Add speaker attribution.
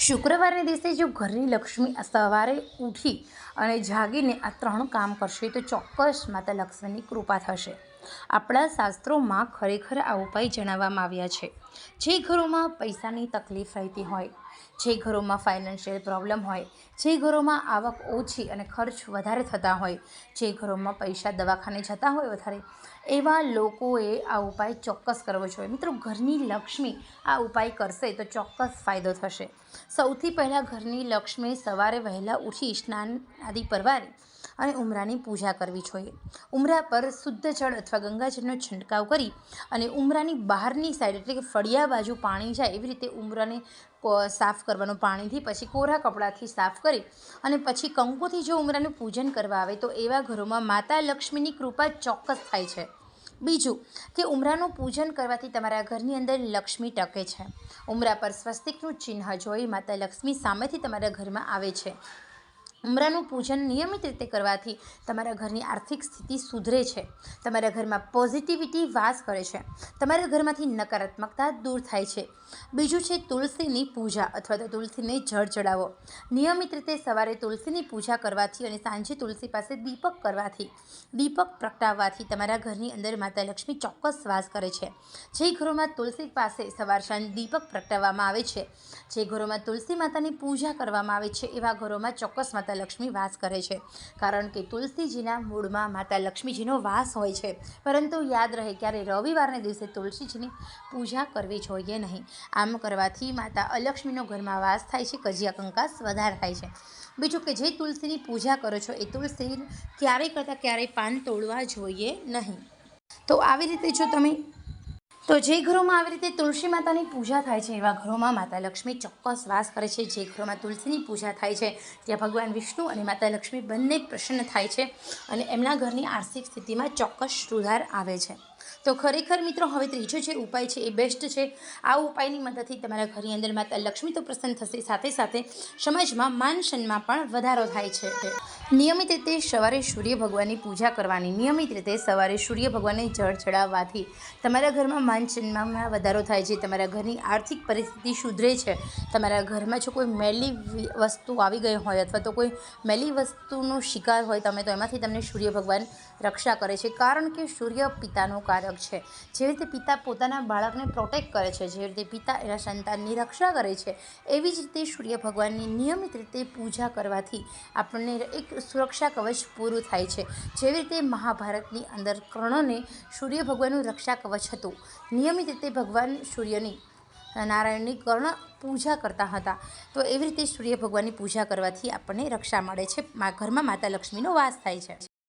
Speaker 1: શુક્રવારના દિવસે જો ઘરની લક્ષ્મી સવારે ઉઠી અને જાગીને આ ત્રણ કામ કરશે તો ચોક્કસ માતા લક્ષ્મીની કૃપા થશે. આપણા શાસ્ત્રોમાં ખરેખર આ ઉપાય જણાવવામાં આવ્યા છે. જે ઘરોમાં પૈસાની તકલીફ રહેતી હોય, જે ઘરોમાં ફાઇનાન્શિયલ પ્રોબ્લેમ હોય, જે ઘરોમાં આવક ઓછી અને ખર્ચ વધારે થતા હોય, જે ઘરોમાં પૈસા દવાખાને જતા હોય વધારે, એવા લોકોએ આ ઉપાય ચોક્કસ કરવો જોઈએ. મિત્રો, ઘરની લક્ષ્મી આ ઉપાય કરશે તો ચોક્કસ ફાયદો થશે. સૌથી પહેલાં ઘરની લક્ષ્મી સવારે વહેલા ઉઠી સ્નાન આદિ પરવારી અને ઉમરાની પૂજા કરવી જોઈએ. ઉમરા પર શુદ્ધ જળ અથવા ગંગાજળનો છંટકાવ કરી અને ઉમરાની બહારની સાઈડ એટલે કે ફળિયા બાજુ પાણી જાય એવી રીતે ઉમરાને સાફ કરવાનું પાણીથી, પછી કોરા કપડાથી સાફ કરી અને પછી કંકુથી જો ઉમરાનું પૂજન કરવા આવે તો એવા ઘરોમાં માતા લક્ષ્મીની કૃપા ચોક્કસ થાય છે. બીજું કે ઉમરાનું પૂજન કરવાથી તમારા ઘરની અંદર લક્ષ્મી ટકે છે. ઉમરા પર સ્વસ્તિકનું ચિહ્ન જોઈ માતા લક્ષ્મી સામેથી તમારા ઘરમાં આવે છે. ઉમરાનું પૂજન નિયમિત રીતે કરવાથી તમારા ઘરની આર્થિક સ્થિતિ સુધરે છે. તમારા ઘરમાં પોઝિટિવિટી વાસ કરે છે. તમારા ઘરમાંથી નકારાત્મકતા દૂર થાય છે. બીજું છે તુલસીની પૂજા અથવા તો તુલસીને જળ ચડાવો. નિયમિત રીતે સવારે તુલસીની પૂજા કરવાથી અને સાંજે તુલસી પાસે દીપક કરવાથી, દીપક પ્રગટાવવાથી તમારા ઘરની અંદર માતા લક્ષ્મી ચોક્કસ વાસ કરે છે. જે ઘરોમાં તુલસી પાસે સવાર સાંજ દીપક પ્રગટાવવામાં આવે છે. જે ઘરોમાં તુલસી માતાની પૂજા કરવામાં આવે છે, એવા ઘરોમાં ચોક્કસ માતા લક્ષ્મી વાસ કરે છે. કારણ કે તુલસીજીના મૂળમાં માતા લક્ષ્મીજીનો વાસ હોય છે. પરંતુ યાદ રહે ક્યારે રવિવારના દિવસે તુલસીજીની પૂજા કરવી જોઈએ નહીં. આમ કરવાથી માતા અલક્ષ્મીનો ઘરમાં વાસ થાય છે, કજિયા કંકાસ વધારે થાય છે. બીજું કે જે તુલસીની પૂજા કરો છો, એ તુલસી ક્યારેય કરતાં ક્યારેય પાન તોડવા જોઈએ નહીં. તો આવી રીતે જો તમે તો જે ઘરોમાં આવી રીતે તુલસી માતાની પૂજા થાય છે, એવા ઘરોમાં માતા લક્ષ્મી ચોક્કસ વાસ કરે છે. જે ઘરોમાં તુલસીની પૂજા થાય છે, ત્યાં ભગવાન વિષ્ણુ અને માતા લક્ષ્મી બંને પ્રસન્ન થાય છે અને એમના ઘરની આર્થિક સ્થિતિમાં ચોક્કસ સુધાર આવે છે. તો ખરેખર મિત્રો, હવે ત્રીજો જે ઉપાય છે એ બેસ્ટ છે. આ ઉપાયની મદદથી તમારા ઘરની અંદર માતા લક્ષ્મી તો પ્રસન્ન થશે, સાથે સાથે સમાજમાં માન સન્માન પણ વધારો થાય છે. નિયમિત રીતે સવારે સૂર્ય ભગવાનની પૂજા કરવાની, નિયમિત રીતે સવારે સૂર્ય ભગવાનને જળ ચડાવવાથી તમારા ઘરમાં માન સન્માનમાં વધારો થાય છે. તમારા ઘરની આર્થિક પરિસ્થિતિ સુધરે છે. તમારા ઘરમાં જો કોઈ મેલી વસ્તુ આવી ગઈ હોય અથવા તો કોઈ મેલી વસ્તુનો શિકાર હોય તમે તો એમાંથી તમને સૂર્ય ભગવાન રક્ષા કરે છે. કારણ કે સૂર્ય પિતાનો કારક છે. જેવી રીતે પિતા પોતાના બાળકને પ્રોટેક્ટ કરે છે, જેવી રીતે પિતા એના સંતાનની રક્ષા કરે છે, એવી જ રીતે સૂર્ય ભગવાનની નિયમિત રીતે પૂજા કરવાથી આપણને એક સુરક્ષા કવચ પૂરું થાય છે. જેવી રીતે મહાભારતની અંદર કર્ણને સૂર્ય ભગવાનનું રક્ષા કવચ હતું. નિયમિત રીતે ભગવાન સૂર્યની, નારાયણની કર્ણ પૂજા કરતા હતા. તો એવી રીતે સૂર્ય ભગવાનની પૂજા કરવાથી આપણને રક્ષા મળે છે. ઘરમાં માતા લક્ષ્મીનો વાસ થાય છે.